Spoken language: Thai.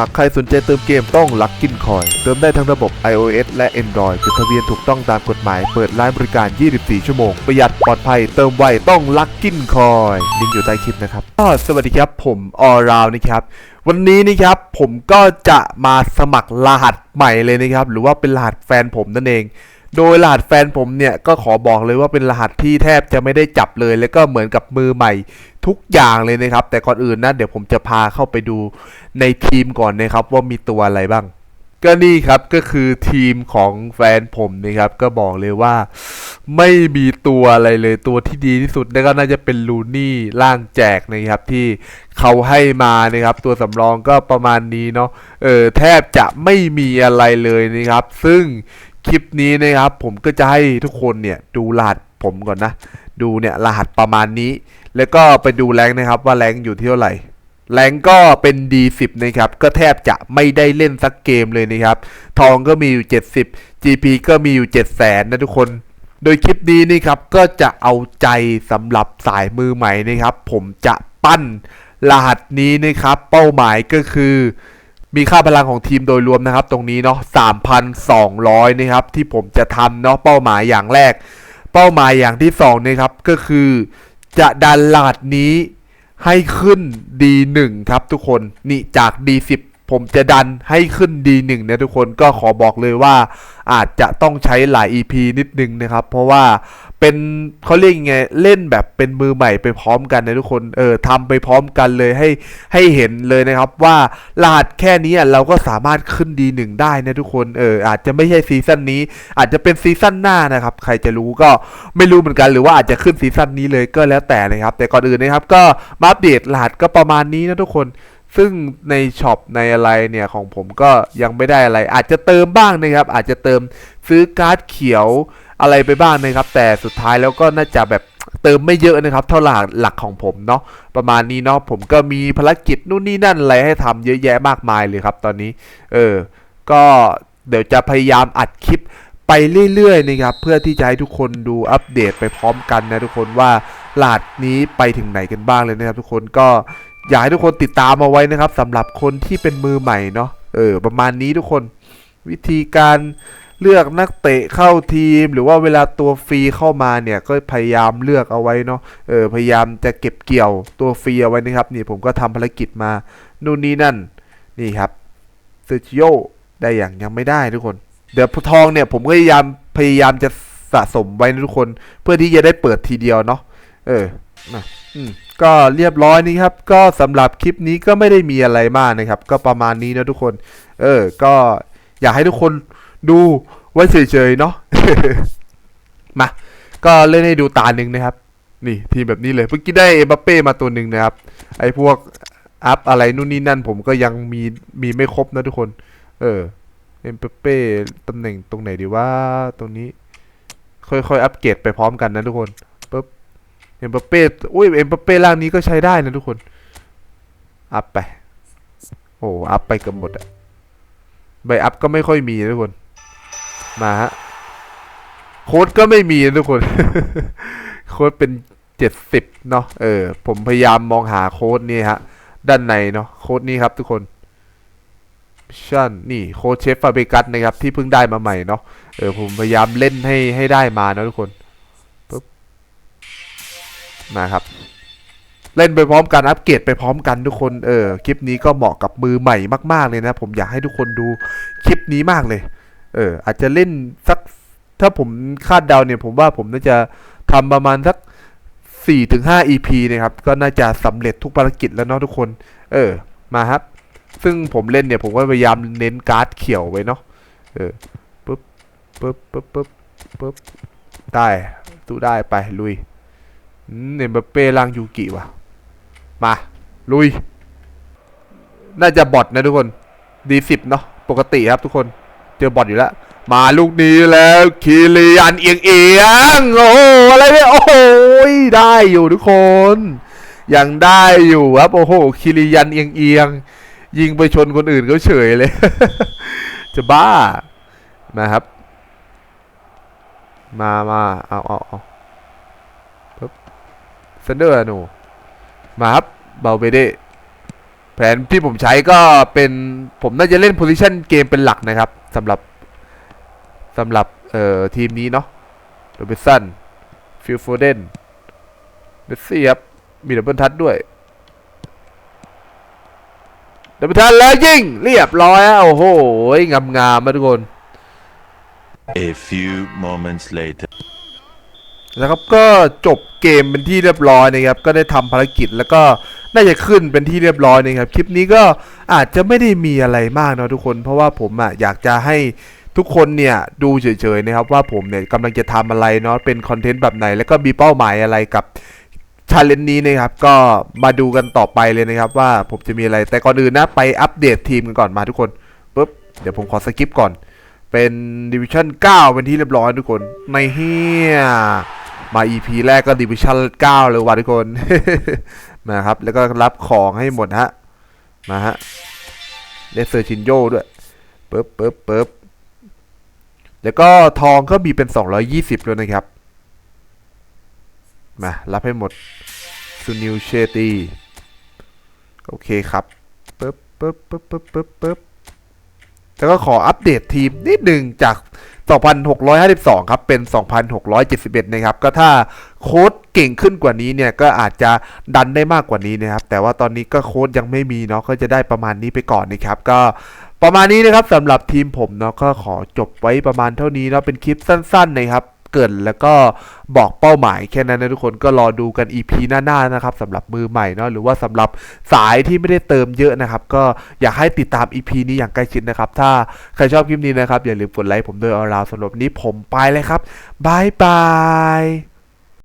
หากใครสนใจเติมเกมต้องลักกินคอย เติมได้ทั้งระบบ iOS และ Android จดทะเบียนถูกต้องตามกฎหมาย เปิดร้านบริการ 24 ชั่วโมง ประหยัดปลอดภัย เติมไวต้องลักกินคอยลิงก์อยู่ใต้คลิปนะครับก็สวัสดีครับผมออราวนะครับวันนี้นะครับผมก็จะมาสมัครรหัสใหม่เลยนะครับหรือว่าเป็นรหัสแฟนผมนั่นเอง โดยรหัสแฟนผมเนี่ยก็ขอบอกเลยว่าเป็นรหัสที่แทบจะไม่ได้จับเลย แล้วก็เหมือนกับมือใหม่ทุกอย่างเลยนะครับ แต่ก่อนอื่นนะเดี๋ยวผมจะพาเข้าไปดูในทีมก่อนนะครับว่ามีตัวอะไรบ้าง ก็นี่ครับก็คือทีมของแฟนผมนะครับ ก็บอกเลยว่า ไม่มีตัวอะไรเลยตัวที่ดีที่สุดนั่นก็น่าจะเป็นลูนี่ร่างแจกนะครับที่เขาให้มานะครับ ตัวสำรองก็ประมาณนี้เนาะเออแทบจะไม่มีอะไรเลยนะครับ ซึ่ง คลิปนี้นะครับ ผมก็จะให้ทุกคนเนี่ยดูรหัสผมก่อนนะ ดูเนี่ยรหัสประมาณนี้ แล้วก็ไปดูแรงนะครับว่าแรงอยู่ที่เท่าไหร่แรงก็เป็น D10 นะครับ ก็แทบจะไม่ได้เล่นสักเกมเลยนะครับ ทองก็มีอยู่ 70 GP ก็มีอยู่ 7 0 0แสนนะทุกคน โดยคลิปนี้นี่ครับ ก็จะเอาใจสำหรับสายมือใหม่นะครับ ผมจะปั้นรหัสนี้นะครับ เป้าหมายก็คือ มีค่าพลังของทีมโดยรวมนะครับ ตรงนี้เนาะ3,200นะครับที่ผมจะทำเนาะเป้าหมายอย่างแรก เป้าหมายอย่างที่สองนะครับก็คือจะดันรหัสนี้ให้ขึ้น D1 ครับทุกคนนี่จาก D10 ผมจะดันให้ขึ้น D1 นะทุกคนก็ขอบอกเลยว่าอาจจะต้องใช้หลาย EP นิดนึงนะครับ เพราะว่า เป็นเขาเรียกยังไงเล่นแบบเป็นมือใหม่ไปพร้อมกันนะทุกคนเออทำไปพร้อมกันเลยให้ให้เห็นเลยนะครับว่ารหัสแค่นี้เราก็สามารถขึ้น D1 ได้นะทุกคนเอออาจจะไม่ใช่ซีซั่นนี้ อาจจะเป็นซีซั่นหน้านะครับใครจะรู้ก็ไม่รู้เหมือนกันหรือว่าอาจจะขึ้นซีซั่นนี้เลยก็แล้วแต่นะครับ แต่ก่อนอื่นนะครับก็มาอัปเดตรหัสก็ประมาณนี้นะทุกคนซึ่งในช็อปในอะไรเนี่ยของผมก็ยังไม่ได้อะไร อาจจะเติมบ้างนะครับ อาจจะเติมซื้อการ์ดเขียว อะไรไปบ้างนะครับ แต่สุดท้ายแล้วก็น่าจะแบบเติมไม่เยอะนะครับ เท่าหลักหลักของผมเนาะประมาณนี้เนาะผมก็มีภารกิจนู่นนี่นั่นอะไรให้ทำเยอะแยะมากมายเลยครับ ตอนนี้ เออ ก็เดี๋ยวจะพยายามอัดคลิปไปเรื่อยๆนะครับ เพื่อที่จะให้ทุกคนดูอัปเดตไปพร้อมกันนะทุกคนว่าหลาดนี้ไปถึงไหนกันบ้างเลยนะครับ ทุกคนก็อยากให้ทุกคนติดตามเอาไว้นะครับสำหรับคนที่เป็นมือใหม่เนาะเออ ประมาณนี้ทุกคนวิธีการ เลือกนักเตะเข้าทีม หรือว่าเวลาตัวฟรีเข้ามาเนี่ยก็พยายามเลือกเอาไว้เนาะเออพยายามจะเก็บเกี่ยวตัวฟรีเอาไว้นะครับนี่ผมก็ทำภารกิจมานู่นนี่นั่นนี่ครับซอร์จิโอได้อย่างยังไม่ได้ทุกคน เดี๋ยวทองเนี่ยผมก็พยายามพยายามจะสะสมไว้นะทุกคน เพื่อที่จะได้เปิดทีเดียวเนาะเออนะอืมก็เรียบร้อยนี่ครับ ก็สำหรับคลิปนี้ก็ไม่ได้มีอะไรมากนะครับ ก็ประมาณนี้นะทุกคน เออ ก็อยากให้ทุกคน ดูไว้เฉยๆเนาะมา ก็เล่นให้ดูตาหนึ่งนะครับ นี่ทีมแบบนี้เลยเมื่อกี้ได้เอ็มบัปเป้มาตัวหนึ่งนะครับ ไอ้พวกอัพอะไรนู่นนี่นั่นผมก็ยังมีมีไม่ครบนะทุกคน เออเอ็มเปเป้ตำแหน่งตรงไหนดีว่าตรงนี้ ค่อยๆอัปเกรดไปพร้อมกันนะทุกคนปุ๊บเอ็มเปเป้อุ้ยเอ็มเปเป้ร่างนี้ก็ใช้ได้นะทุกคน อัพไป โอ้อัพไปเกือบหมดอะใบอัพก็ไม่ค่อยมีนะทุกคน มาฮะโค้ดก็ไม่มีนะทุกคน โค้ดเป็นเจ็ดสิบเนาะเออ ผมพยายามมองหาโค้ดนี่ฮะ ด้านในเนาะโค้ดนี้ครับทุกคนชั่นนี่โค้ชเชฟฟาเบกัสนะครับ ที่เพิ่งได้มาใหม่เนาะเออผมพยายามเล่นให้ให้ได้มานะทุกคนปุ๊บมาครับ เล่นไปพร้อมกันอัปเกรดไปพร้อมกันทุกคนเออคลิปนี้ก็เหมาะกับมือใหม่มาก ๆเลยนะ ผมอยากให้ทุกคนดูคลิปนี้มากเลย เอออาจจะเล่นสักถ้าผมคาดเดาเนี่ยผมว่าผมน่าจะทำประมาณสักสี่ถึงห้า EP นะครับ ก็น่าจะสำเร็จทุกภารกิจแล้วเนาะทุกคน เออ มาครับ ซึ่งผมเล่นเนี่ยผมก็พยายามเน้นการ์ดเขียวไว้เนาะ เออปึ๊บปึ๊บปึ๊บปึ๊บปึ๊บได้สู้ได้ไป ลุยอืมเนมบัปเป้ล่างยูกิว่ะ มา ลุย น่าจะบอทนะทุกคน ดีสิบเนาะ ปกติครับทุกคน เจอบอทอยู่แล้ว มาลูกนี้แล้วคิริยันเอียงเอียงโอ้โหอะไรเนี่ยโอ้โหได้อยู่ทุกคนยังได้อยู่ครับโอ้โหคิริยันเอียงเอียงยิงไปชนคนอื่นก็เฉยเลย จะบ้ามาครับ มามาเอาเอาเอาปึ๊บเซนเดอร์หนูมาครับเบาเบเดแผนที่ผมใช้ก็เป็นผมน่าจะเล่นโพซิชันเกมเป็นหลักนะครับ สำหรับสำหรับเอ่อทีมนี้เนาะโรเบสันฟิลโฟเดนเมสซี่ครับมีดับเบิลทัชด้วยดับเบิลทัชแล้วยิงเรียบร้อยฮะโอ้โหงามงามๆมาทุกคน A few moments later. แล้วครับก็จบเกมเป็นที่เรียบร้อยนะครับ ก็ได้ทำภารกิจแล้วก็ น่าจะขึ้นเป็นที่เรียบร้อยนะครับคลิปนี้ก็อาจจะไม่ได้มีอะไรมากนะทุกคน เพราะว่าผมอะอยากจะให้ทุกคนเนี่ยดูเฉยๆนะครับว่าผมเนี่ยกำลังจะทำอะไรเนาะเป็นคอนเทนต์แบบไหน แล้วก็มีเป้าหมายอะไรกับชาเลนจ์นี้นะครับก็มาดูกันต่อไปเลยนะครับ ว่าผมจะมีอะไรแต่ก่อนอื่นนะไปอัปเดตทีมกันก่อนมาทุกคนปุ๊บเดี๋ยวผมขอสกิปก่อน เป็นดิวิชั่น9เป็นที่เรียบร้อยทุกคนในเฮีย มา EP แรกก็ดิวิชั่น9เลยว่ะทุกคนมาครับ แล้วก็รับของให้หมดฮะ มาฮะได้เซอร์ชินโยด้วยปึ๊บปึ๊บปึ๊บแล้วก็ทองก็มีเป็น 220เลยนะครับ มา รับให้หมดซูนิวเชตีโอเคครับปึ๊บปึ๊บปึ๊บปึ๊บปึ๊บปึ๊บ แล้วก็ขออัปเดตทีมนิดหนึ่งจาก 2,652 ครับ เป็น 2,671 นะครับ ก็ถ้าโค้ดเก่งขึ้นกว่านี้เนี่ยก็อาจจะดันได้มากกว่านี้นะครับ แต่ว่าตอนนี้ก็โค้ดยังไม่มีเนาะก็จะได้ประมาณนี้ไปก่อนนะครับ ก็ประมาณนี้นะครับสำหรับทีมผมเนาะก็ขอจบไว้ประมาณเท่านี้เนาะเป็นคลิปสั้น ๆ นะครับ เกินแล้วก็บอกเป้าหมายแค่นั้นนะทุกคนก็รอดูกัน EP หน้าๆนะครับสำหรับมือใหม่เนาะหรือว่าสำหรับสายที่ไม่ได้เติมเยอะนะครับ ก็อยากให้ติดตาม EP นี้อย่างใกล้ชิดนะครับ ถ้าใครชอบคลิปนี้นะครับ อย่าลืมกดไลค์ผมด้วยเอาราวสำหรับนี้ผมไปเลยครับบายบาย